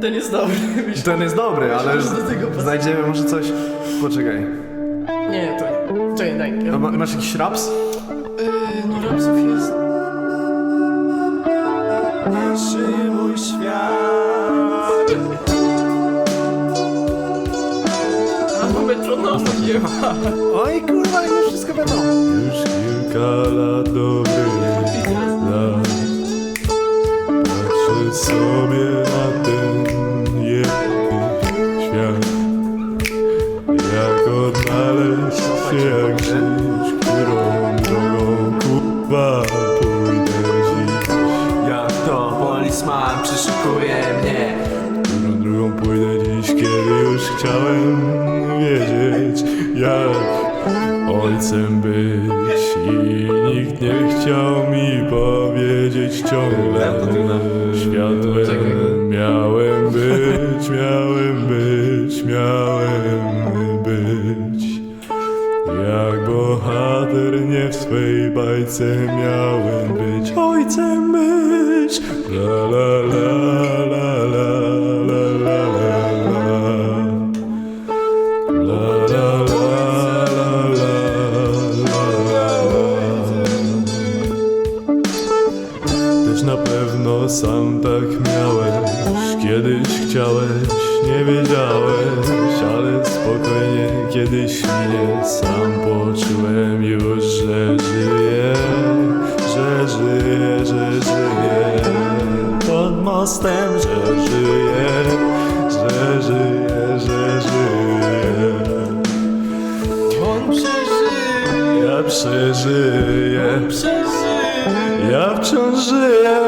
Ten jest dobry. Ten jest dobry, ale Myślę, że do tego pasuje. znajdziemy może coś... Poczekaj. Nie, to nie. Czekaj, daj. A ma, masz jakiś raps? Yy, no rapsów jest. Żyje mój świat A no metronomu nie ma. Oj kurwa, już wszystko wiadomo. Już kilka lat dobrych lat Patrzę sobie Jak ojcem być. I nikt nie chciał mi powiedzieć ciągle Światłem miałem być, miałem być, miałem być. Jak bohater nie w swej bajce miałem być Ojcem być. La la la la na pewno sam tak miałeś Kiedyś chciałeś, nie wiedziałeś Ale spokojnie kiedyś mnie sam poczułem już, że żyję Że żyję, że żyję Pod mostem, że żyję Że żyję, że żyję On przeżyje. Ja przeżyję Przeżyje. Ja wciąż żyję.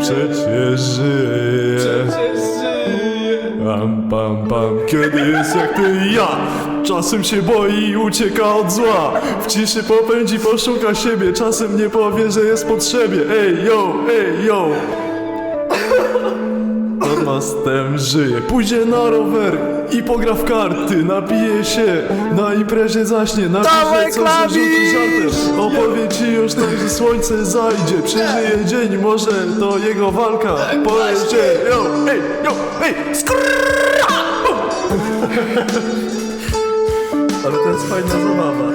Przecież żyję. Pam, pam, pam, kiedy jest jak ty i ja Czasem się boi i ucieka od zła. W ciszy popędzi, poszuka siebie. Czasem nie powie, że jest potrzebie. Ej, yo, ej, yo mostem żyje. Pójdzie na rower i pogra w karty Napije się, na imprezie zaśnie Napisze coś, że rzuci żartem. Opowie ci już tak, że słońce zajdzie. Przeżyje dzień, może to jego walka. Powiecie, yo, ej, yo, ej, skrrrra! Ale to jest fajna zabawa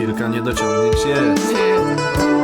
Kilka niedociągnięć jest.